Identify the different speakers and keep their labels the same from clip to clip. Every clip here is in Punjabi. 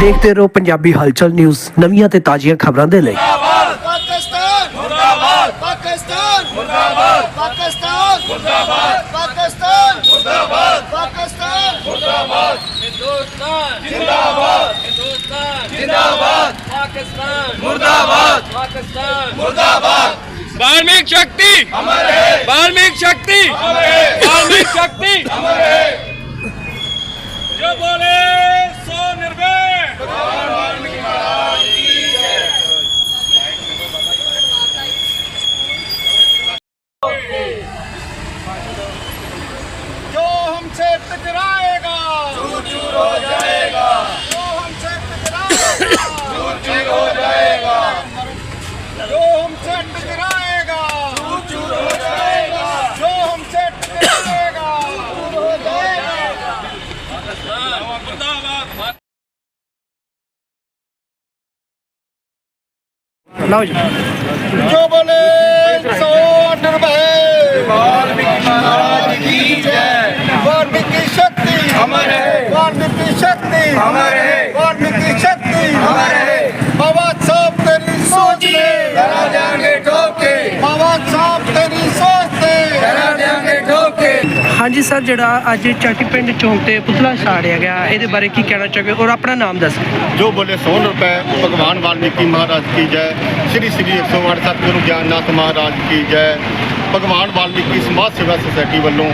Speaker 1: ਦੇਖਦੇ ਰਹੋ ਪੰਜਾਬੀ ਹਲਚਲ ਨਿਊਜ਼ ਨਵੀਆਂ ਤੇ ਤਾਜ਼ੀਆਂ ਖਬਰਾਂ ਦੇ ਲਈ
Speaker 2: ਪਾਕਿਸਤਾਨ ਮੁਰਦਾਬਾਦ ਪਾਕਿਸਤਾਨ ਮੁਰਦਾਬਾਦ ਪਾਕਿਸਤਾਨ ਮੁਰਦਾਬਾਦ ਪਾਕਿਸਤਾਨ ਮੁਰਦਾਬਾਦ ਪਾਕਿਸਤਾਨ ਮੁਰਦਾਬਾਦ
Speaker 3: हिंदुस्तान जिंदाबाद हिंदुस्तान
Speaker 2: जिंदाबाद
Speaker 3: पाकिस्तान
Speaker 2: मुर्दाबाद
Speaker 3: पाकिस्तान
Speaker 2: मुर्दाबाद
Speaker 3: धार्मिक शक्ति
Speaker 2: अमर है
Speaker 3: धार्मिक शक्ति
Speaker 2: अमर है
Speaker 3: धार्मिक शक्ति
Speaker 2: अमर है
Speaker 1: ਲਓ ਜੀ।
Speaker 2: ਜੋ ਬੋਲੇ 108 ਰੁਪਏ। ਵਾਲਮੀਕੀ ਮਹਾਰਾਜ ਕੀ ਜੈ ਵਾਲਮੀਕੀ ਸ਼ਕਤੀ। ਅਮਰ ਹੈ। ਵਾਲਮੀਕੀ ਸ਼ਕਤੀ। ਅਮਰ ਹੈ। ਵਾਲਮੀਕੀ ਸ਼ਕਤੀ। ਅਮਰ ਹੈ। ਬਾਬਾ ਸਾਹਿਬ ਤੇਰੀ ਸੋਚ ਨੇ। ਰਾਜਾ
Speaker 1: ਹਾਂਜੀ ਸਰ, ਜਿਹੜਾ ਅੱਜ ਚਾਟੀ ਪਿੰਡ ਚੌਂਕ ਤੇ ਪੁਤਲਾ ਸਾੜਿਆ ਗਿਆ, ਇਹਦੇ ਬਾਰੇ ਕੀ ਕਹਿਣਾ ਚਾਹੋਗੇ ਔਰ ਆਪਣਾ ਨਾਮ ਦੱਸੋ
Speaker 4: ਜੋ ਬੋਲੇ 100 ਰੁਪਏ, ਭਗਵਾਨ ਵਾਲਮੀਕੀ ਮਹਾਰਾਜ ਕੀ ਜੈ, ਸ੍ਰੀ ਸ੍ਰੀ 108 ਸਤਿਗੁਰੂ ਗਿਆਨਨਾਥ ਮਹਾਰਾਜ ਕੀ ਜੈ, ਭਗਵਾਨ ਵਾਲਮੀਕੀ ਸਮਾਜ ਸੇਵਾ ਸੁਸਾਇਟੀ ਵੱਲੋਂ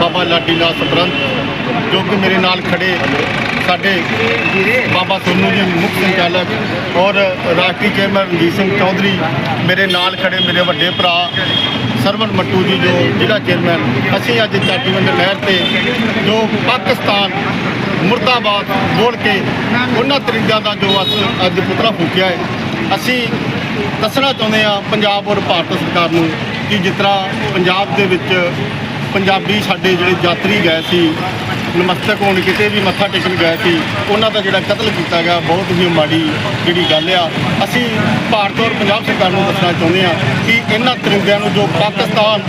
Speaker 4: ਬਾਬਾ ਲਾਡੀ ਨਾਥ ਸਪਰੰਤ ਜੋ ਕਿ ਮੇਰੇ ਨਾਲ ਖੜੇ ਸਾਡੇ ਬਾਬਾ ਸੋਨੂ ਜੀ ਮੁੱਖ ਸੰਚਾਲਕ ਔਰ ਰਾਸ਼ਟਰੀ ਚੇਅਰਮੈਨ ਰਣਜੀਤ ਸਿੰਘ ਚੌਧਰੀ, ਮੇਰੇ ਨਾਲ ਖੜੇ ਮੇਰੇ ਵੱਡੇ ਭਰਾ ਸਰਵਨ ਮੱਟੂ ਜੀ, ਜੋ ਜ਼ਿਲ੍ਹਾ ਚੇਅਰਮੈਨ, ਅਸੀਂ ਅੱਜ ਚਾਟੀਵੰਡ ਨਹਿਰ ਤੇ ਜੋ ਪਾਕਿਸਤਾਨ ਮੁਰਦਾਬਾਦ ਬੋਲ ਕੇ ਉਹਨਾਂ ਤਰੀਕਿਆਂ ਦਾ ਜੋ ਅਸ- ਅੱਜ ਪੁਤਲਾ ਫੂਕਿਆ ਹੈ, ਅਸੀਂ ਦੱਸਣਾ ਚਾਹੁੰਦੇ ਆ ਪੰਜਾਬ ਔਰ ਭਾਰਤ ਸਰਕਾਰ ਨੂੰ ਕਿ ਜਿਸ ਤਰ੍ਹਾਂ ਪੰਜਾਬ ਦੇ ਵਿੱਚ ਪੰਜਾਬੀ ਸਾਡੇ ਜਿਹੜੇ ਯਾਤਰੀ ਗਏ ਸੀ ਨਮਸਤਕ ਹੋਣ ਕਿਤੇ ਵੀ ਮੱਥਾ ਟੇਕਣ ਗਏ ਸੀ। ਉਹਨਾਂ ਦਾ ਜਿਹੜਾ ਕਤਲ ਕੀਤਾ ਗਿਆ, ਬਹੁਤ ਹੀ ਮਾੜੀ ਜਿਹੜੀ ਗੱਲ ਆ। ਅਸੀਂ ਭਾਰਤ ਔਰ ਪੰਜਾਬ ਸਰਕਾਰ ਨੂੰ ਦੱਸਣਾ ਚਾਹੁੰਦੇ ਆ ਕਿ ਇਹਨਾਂ ਤਰਿੰਦਿਆਂ ਨੂੰ ਜੋ ਪਾਕਿਸਤਾਨ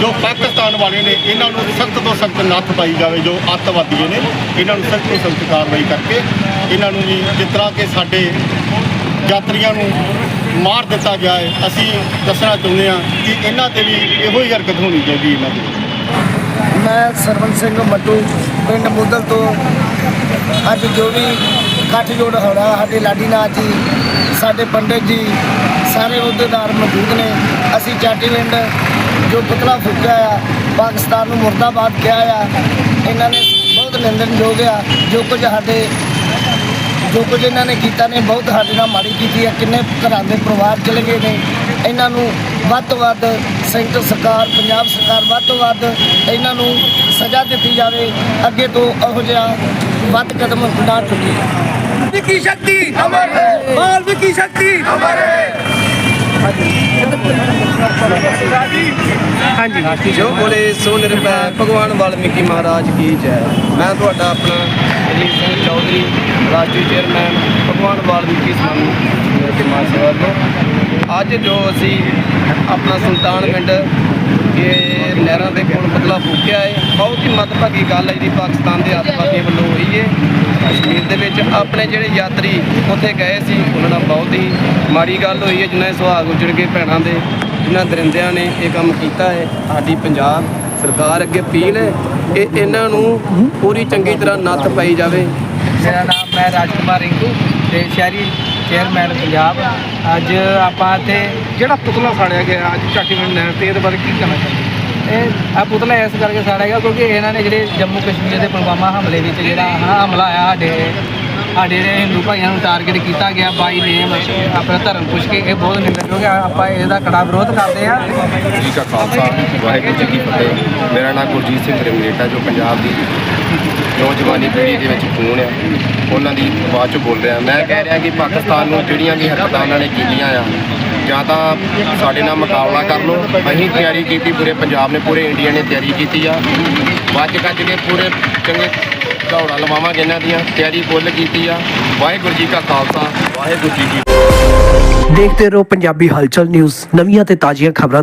Speaker 4: ਜੋ ਪਾਕਿਸਤਾਨ ਵਾਲੇ ਨੇ, ਇਹਨਾਂ ਨੂੰ ਸਖਤ ਤੋਂ ਸਖਤ ਨੱਥ ਪਾਈ ਜਾਵੇ, ਜੋ ਅੱਤਵਾਦੀ ਨੇ, ਇਹਨਾਂ ਨੂੰ ਸਖਤ ਤੋਂ ਸਖਤ ਕਾਰਵਾਈ ਕਰਕੇ ਇਹਨਾਂ ਨੂੰ ਜੀ ਜਿਸ ਤਰ੍ਹਾਂ ਕਿ ਸਾਡੇ ਯਾਤਰੀਆਂ ਨੂੰ ਮਾਰ ਦਿੱਤਾ ਗਿਆ ਹੈ, ਅਸੀਂ ਦੱਸਣਾ ਚਾਹੁੰਦੇ ਹਾਂ ਕਿ ਇਹਨਾਂ ਤੇ ਵੀ ਇਹੋ ਹੀ ਹਰਕਤ ਹੋਣੀ ਚਾਹੀਦੀ ਇਹਨਾਂ ਦੀ।
Speaker 5: ਮੈਂ ਸਰਵਨ ਸਿੰਘ ਮੱਟੂ, ਪਿੰਡ ਮੁੱਦਲ ਤੋਂ। ਅੱਜ ਜੋ ਵੀ ਇਕੱਠ ਜੋੜ ਹੋਣਾ, ਸਾਡੇ ਲਾਡੀ ਨਾਥ ਜੀ, ਸਾਡੇ ਪੰਡਿਤ ਜੀ, ਸਾਰੇ ਅਹੁਦੇਦਾਰ ਮੌਜੂਦ ਨੇ। ਅਸੀਂ ਚਾਟੀਵਿੰਡ ਜੋ ਪੁਤਲਾ ਫੂਕਿਆ ਆ, ਪਾਕਿਸਤਾਨ ਨੂੰ ਮੁਰਦਾਬਾਦ ਕਿਹਾ ਆ। ਇਹਨਾਂ ਨੇ ਬਹੁਤ ਨਿੰਦਣਯੋਗ ਆ, ਜੋ ਕੁਝ ਸਾਡੇ ਜੋ ਕੁਝ ਇਹਨਾਂ ਨੇ ਕੀਤਾ ਨੇ ਬਹੁਤ ਸਾਡੇ ਨਾਲ ਮਾੜੀ ਕੀਤੀ ਹੈ। ਕਿੰਨੇ ਘਰਾਂ ਦੇ ਪਰਿਵਾਰ ਚਲੇ ਗਏ ਨੇ। ਇਹਨਾਂ ਨੂੰ ਵੱਧ ਤੋਂ ਵੱਧ ਸੈਂਟਰ ਸਰਕਾਰ ਪੰਜਾਬ ਸਰਕਾਰ ਵੱਧ ਤੋਂ ਵੱਧ ਇਹਨਾਂ ਨੂੰ ਸਜ਼ਾ ਦਿੱਤੀ ਜਾਵੇ। ਅੱਗੇ ਤੋਂ ਇਹੋ ਜਿਹਾ ਵੱਧ ਕਦਮ ਉਠਾ ਚੁੱਕੀ
Speaker 2: ਵਿਕੀ ਸ਼ਕਤੀ? ਅਮਰ ਹੈ ਬਾਲ ਸ਼ਕਤੀ? ਅਮਰ ਹੈ
Speaker 1: ਹਾਂਜੀ।
Speaker 6: ਜੋ ਬੋਲੇ ਸੋ ਨਿਰਭੈ ਭਗਵਾਨ ਵਾਲਮੀਕੀ ਮਹਾਰਾਜ ਕੀ ਜੈ। ਮੈਂ ਤੁਹਾਡਾ ਆਪਣਾ ਅਜੀਤ ਸਿੰਘ ਚੌਧਰੀ ਰਾਸ਼ਟਰੀ ਚੇਅਰਮੈਨ ਭਗਵਾਨ ਵਾਲਮੀਕੀ ਸਮਾਜ ਸਮਾਜ ਸੇਵਾ ਤੋਂ। ਅੱਜ ਜੋ ਅਸੀਂ ਆਪਣਾ ਸੁਲਤਾਨ ਪਿੰਡ ਇਹ ਨਹਿਰਾਂ ਦੇ ਕੋਲ ਬਦਲਾ ਫੂਕਿਆ ਹੈ, ਬਹੁਤ ਹੀ ਮਤਭਾਗੀ ਗੱਲ ਹੈ ਜਿਹੜੀ ਪਾਕਿਸਤਾਨ ਦੇ ਅੱਤਵਾਦੀਆਂ ਵੱਲੋਂ ਹੋਈ ਹੈ। ਕਸ਼ਮੀਰ ਦੇ ਵਿੱਚ ਆਪਣੇ ਜਿਹੜੇ ਯਾਤਰੀ ਉੱਥੇ ਗਏ ਸੀ, ਉਹਨਾਂ ਨਾਲ ਬਹੁਤ ਹੀ ਮਾੜੀ ਗੱਲ ਹੋਈ ਹੈ, ਜਿਨ੍ਹਾਂ ਦੇ ਸੁਹਾਗ ਉਜੜ ਗਏ ਭੈਣਾਂ ਦੇ, ਜਿਨ੍ਹਾਂ ਦਰਿੰਦਿਆਂ ਨੇ ਇਹ ਕੰਮ ਕੀਤਾ ਹੈ। ਸਾਡੀ ਪੰਜਾਬ ਸਰਕਾਰ ਅੱਗੇ ਅਪੀਲ ਹੈ ਕਿ ਇਹਨਾਂ ਨੂੰ ਪੂਰੀ ਚੰਗੀ ਤਰ੍ਹਾਂ ਨੱਥ ਪਾਈ ਜਾਵੇ।
Speaker 7: ਮੇਰਾ ਨਾਮ ਮੈਂ ਰਾਜਕੁਮਾਰ ਰਿੰਕੂ ਤੇ ਸ਼ਹਿਰੀ ਚੇਅਰਮੈਨ ਪੰਜਾਬ। ਅੱਜ ਆਪਾਂ ਇੱਥੇ
Speaker 1: ਜਿਹੜਾ ਪੁਤਲਾ ਸਾੜਿਆ ਗਿਆ ਅੱਜ ਚਾਟੀਵਿੰਡ ਨਹਿਰ ਤੇ ਇਹਦੇ ਬਾਰੇ ਕੀ ਕਹਿਣਾ ਚਾਹੋਗੇ
Speaker 7: ਇਹ ਆ ਪੁਤਲਾ ਇਸ ਕਰਕੇ ਸਾੜਿਆ ਗਿਆ ਕਿਉਂਕਿ ਇਹਨਾਂ ਨੇ ਜਿਹੜੇ ਜੰਮੂ ਕਸ਼ਮੀਰ ਦੇ ਪੁਲਵਾਮਾ ਹਮਲੇ ਵਿੱਚ ਜਿਹੜਾ ਹਮਲਾ ਆਇਆ ਸਾਡੇ ਸਾਡੇ ਜਿਹੜੇ ਹਿੰਦੂ ਭਾਈਆਂ ਨੂੰ ਟਾਰਗੇਟ ਕੀਤਾ ਗਿਆ ਬਾਈ ਨੇਮ, ਆਪਣਾ ਧਰਮ ਪੁੱਛ ਕੇ, ਇਹ ਬਹੁਤ ਨਿੰਦਣਯੋਗ ਹੈ ਆਪਾਂ ਇਹਦਾ ਕੜਾ ਵਿਰੋਧ ਕਰਦੇ ਆ
Speaker 8: ਜੀ ਕਾ ਖਾਲਸਾ, ਵਾਹਿਗੁਰੂ ਜੀ ਕੀ ਫਤਿਹ। ਮੇਰਾ ਨਾਮ ਗੁਰਜੀਤ ਸਿੰਘ ਰਮੇਟਾ ਜੋ ਪੰਜਾਬ ਦੀ ਨੌਜਵਾਨੀ ਪੀੜ੍ਹੀ ਦੇ ਵਿੱਚ ਖੂਨ ਹੈ ਉਹਨਾਂ ਦੀ ਆਵਾਜ਼ ਚ ਬੋਲ ਰਿਹਾ। ਮੈਂ ਕਹਿ ਰਿਹਾ ਕਿ ਪਾਕਿਸਤਾਨ ਨੂੰ ਜਿਹੜੀਆਂ ਵੀ ਹਰਕਤਾਂ ਉਹਨਾਂ ਨੇ ਕੀਤੀਆਂ ਆ, ਜਾਂ ਤਾਂ ਸਾਡੇ ਨਾਲ ਮੁਕਾਬਲਾ ਕਰ ਲਓ। ਅਸੀਂ ਤਿਆਰੀ ਕੀਤੀ, ਪੂਰੇ ਪੰਜਾਬ ਨੇ, ਪੂਰੇ ਇੰਡੀਆ ਨੇ ਤਿਆਰੀ ਕੀਤੀ ਆ। ਵੱਜ ਕੱਜ ਕੇ ਪੂਰੇ ਚੰਗੇ ਦੌੜਾਂ ਲਵਾਵਾਂਗੇ ਇਹਨਾਂ ਦੀਆਂ। ਤਿਆਰੀ ਫੁੱਲ ਕੀਤੀ ਆ। ਵਾਹਿਗੁਰੂ ਜੀ ਕਾ ਖਾਲਸਾ, ਵਾਹਿਗੁਰੂ ਜੀ ਕੀ
Speaker 1: ਦੇਖਦੇ ਰਹੋ ਪੰਜਾਬੀ ਹਲਚਲ ਨਿਊਜ਼, ਨਵੀਆਂ ਤੇ ਤਾਜ਼ੀਆਂ ਖਬਰਾਂ ਦੇ